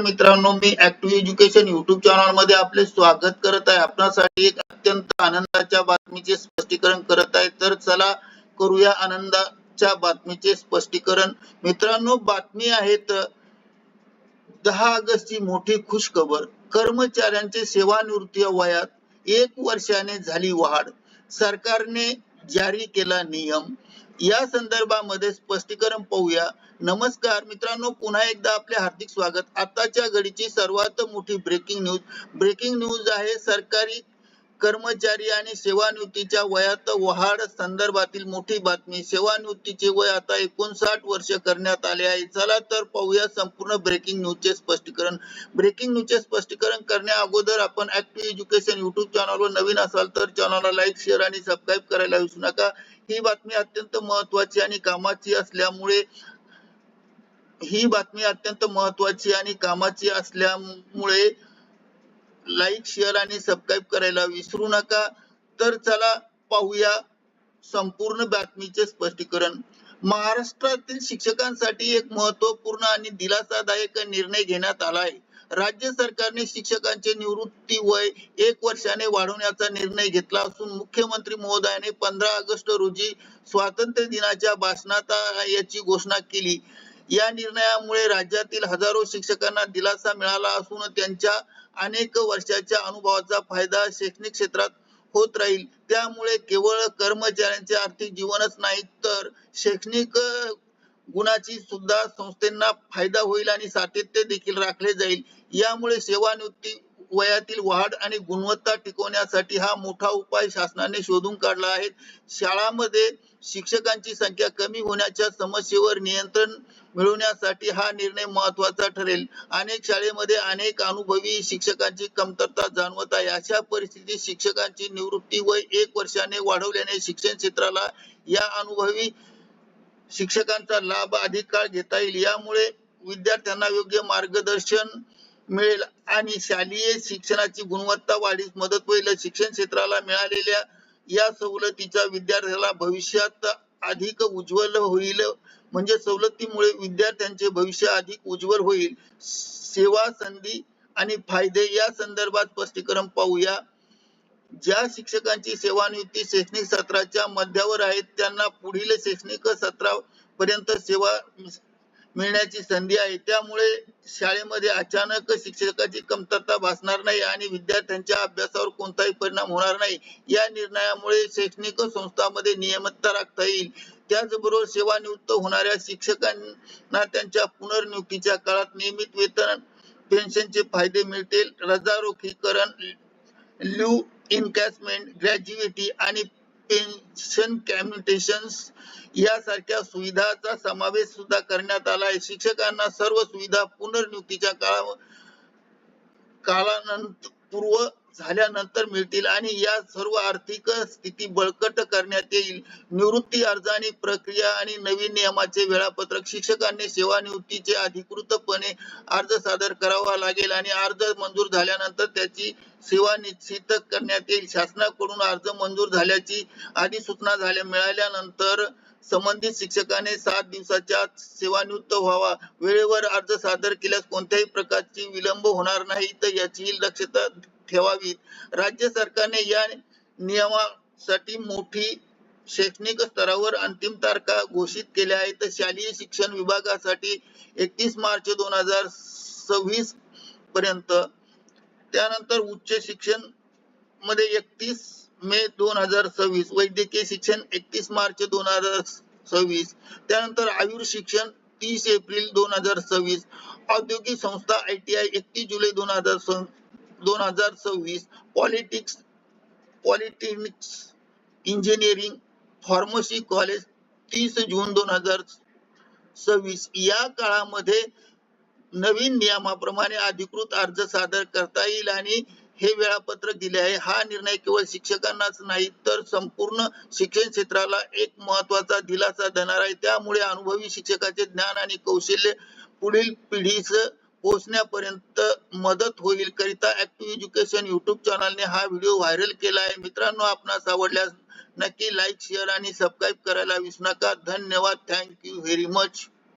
मित्रांनो मी active education YouTube चॅनलमध्ये आपले स्वागत करत आहे. आपणासाठी एक अत्यंत आनंदाच्या बातमीचे स्पष्टीकरण करत आहे. तर चला करूया आनंदाच्या बातमीचे स्पष्टीकरण. मित्रांनो बातमी आहे तर दहा ऑगस्ट ची मोठी खुशखबर. कर्मचाऱ्यांचे सेवानिवृत्ती वयात एक वर्षाने झाली वाढ. सरकारने जारी केला नियम. या संदर्भामध्ये स्पष्टीकरण पाहूया. नमस्कार मित्रांनो पुन्हा एकदा आपले हार्दिक स्वागत. आताच्या घडीची सर्वात मोठी ब्रेकिंग न्यूज ब्रेकिंग न्यूज आहे सरकारी कर्मचारी आणि सेवानिवृत्तीच्या वयात वाढ संदर्भातील मोठी बातमी. सेवानिवृत्तीचे वय आता एकोणसाठ वर्ष करण्यात आले आहे. चला तर पाहूया संपूर्ण ब्रेकिंग न्यूजचे स्पष्टीकरण. ब्रेकिंग न्यूजचे स्पष्टीकरण करण्या अगोदर आपण ऍक्टिव्ह एज्युकेशन युट्यूब चॅनलवर नवीन असाल तर चॅनलला लाईक शेअर आणि सबस्क्राईब करायला विसरू नका. ही बातमी अत्यंत महत्वाची आणि कामाची असल्यामुळे ही बातमी अत्यंत महत्वाची आणि कामाची असल्यामुळे लाईक शेअर आणि सबस्क्राईब करायला विसरू नका. तर चला पाहूया संपूर्ण बातमीचे स्पष्टीकरण. महाराष्ट्रातील शिक्षकांसाठी एक महत्त्वपूर्ण आणि दिलासादायक निर्णय घेण्यात आला आहे. राज्य सरकारने शिक्षकांचे निवृत्ती वय एक वर्षाने वाढवण्याचा निर्णय घेतला असून मुख्यमंत्री महोदयाने पंधरा ऑगस्ट रोजी स्वातंत्र्य दिनाच्या भाषणात याची घोषणा केली. या निर्णयामुळे राज्यातील हजारो शिक्षकांना दिलासा मिळाला असून त्यांच्या अनेक वर्षाच्या अनुभवाचा फायदा शैक्षणिक क्षेत्रात होत राहील. त्यामुळे केवळ कर्मचाऱ्यांचे आर्थिक जीवनच नाही तर शैक्षणिक गुणाची सुद्धा संस्थेना फायदा होईल आणि सातत्य देखील राखले जाईल. यामुळे सेवानिवृत्ती वयातील वाढ आणि गुणवत्ता टिकवण्यासाठी हा मोठा उपाय शासनाने शोधून काढला आहे. शाळांमध्ये शिक्षकांची संख्या कमी होण्याच्या समस्येवर नियंत्रण मिळवण्यासाठी हा निर्णय महत्त्वाचा ठरेल. अनेक शाळेमध्ये अनेक अनुभवी शिक्षकांची कमतरता जाणवत आहे. अशा परिस्थितीत शिक्षकांची निवृत्ती वय एक वर्षाने वाढवल्याने शिक्षण क्षेत्राला या अनुभवी शिक्षकांचा लाभ अधिक काळ घेता येईल. यामुळे विद्यार्थ्यांना योग्य मार्गदर्शन मिळेल आणि शालेय शिक्षणाची गुणवत्ता वाढीस मदत होईल. शिक्षण क्षेत्राला मिळालेल्या या सवलतीचा विद्यार्थ्याला भविष्यात अधिक उज्ज्वल होईल. म्हणजे सवलतीमुळे विद्यार्थ्यांचे भविष्य अधिक उज्ज्वल होईल. सेवा संधी आणि फायदे या संदर्भात स्पष्टीकरण पाहूया. ज्या शिक्षकांची सेवानिवृत्ती शैक्षणिक सत्राच्या मध्यावर आहेत त्यांना पुढील शैक्षणिक सत्रापर्यंत सेवा मिळण्याची संधी आहे. त्यामुळे शाळेमध्ये अचानक शिक्षकाची कमतरता भासणार नाही आणि विद्यार्थ्यांच्या अभ्यासावर कोणताही परिणाम होणार नाही. या निर्णयामुळे शैक्षणिक संस्थांमध्ये नियमितता राखता येईल. त्याचबरोबर सेवानिवृत्त होणाऱ्या शिक्षकांना त्यांच्या पुनर्नियुक्तीच्या काळात नियमित वेतन पेन्शनचे फायदे मिळतील. रजारोखीकरण ल्यू इनकॅसमेंट ग्रॅज्युएटी आणि पेन्शन कॅम्युटेशन यासारख्या सुविधाचा समावेश सुद्धा करण्यात आला आहे. शिक्षकांना सर्व सुविधा पुनर्नियुक्तीच्या काळा काळानंतर पूर्व झाल्यानंतर मिळतील आणि या सर्व आर्थिक स्थिती बळकट करण्यात येईल. निवृत्ती अर्ज आणि प्रक्रिया आणि नवीन नियमाचे वेळापत्रक शिक्षकांनी सेवानिवृत्तीचे अधिकृतपणे अर्ज सादर करावा लागेल आणि अर्ज मंजूर झाल्यानंतर त्याची सेवा निश्चित करण्यात येईल. शासनाकडून अर्ज मंजूर झाल्याची अधिसूचना झाल्या मिळाल्यानंतर संबंधित शिक्षकाने सात दिवसाच्या सेवानिवृत्त व्हावा. वेळेवर अर्ज सादर केल्यास कोणत्याही प्रकारची विलंब होणार नाही. तर याची दक्षता ठेवावी राज्य सरकारने या नियमासाठी मोठी शैक्षणिक स्तरावर अंतिम तारखा घोषित केल्या आहेत. शालेय शिक्षण विभागासाठी एकतीस मार्च दोन हजार सव्वीस पर्यंत. त्यानंतर उच्च शिक्षणमध्ये एकतीस मे दोन हजार सव्वीस वैद्यकीय शिक्षण एकतीस मार्च दोन हजार सव्वीस त्यानंतर आयुर शिक्षण तीस एप्रिल दोन हजार सव्वीस औद्योगिक संस्था आय टी आय एकतीस जुलै दोन हजार दोन हजार सव्वीस politics polytechnics engineering pharmacy college तीस जून दोन हजार सव्वीस. या काळामध्ये नवीन नियमाप्रमाणे अधिकृत अर्ज सादर करता येईल आणि हे वेळापत्रक दिले आहे. हा निर्णय केवळ शिक्षकांनाच नाही तर संपूर्ण शिक्षण क्षेत्राला एक महत्त्वाचा दिलासा देणार आहे. त्यामुळे अनुभवी शिक्षकाचे ज्ञान आणि कौशल्य पुढील पिढीचं पोहोचण्यापर्यंत मदत होईल करिता ऍक्टिव्ह एज्युकेशन युट्यूब चॅनलने हा व्हिडिओ व्हायरल केला आहे. मित्रांनो आपणास आवडल्यास नक्की लाईक शेअर आणि सबस्क्राईब करायला विसरू नका. धन्यवाद. Thank you very much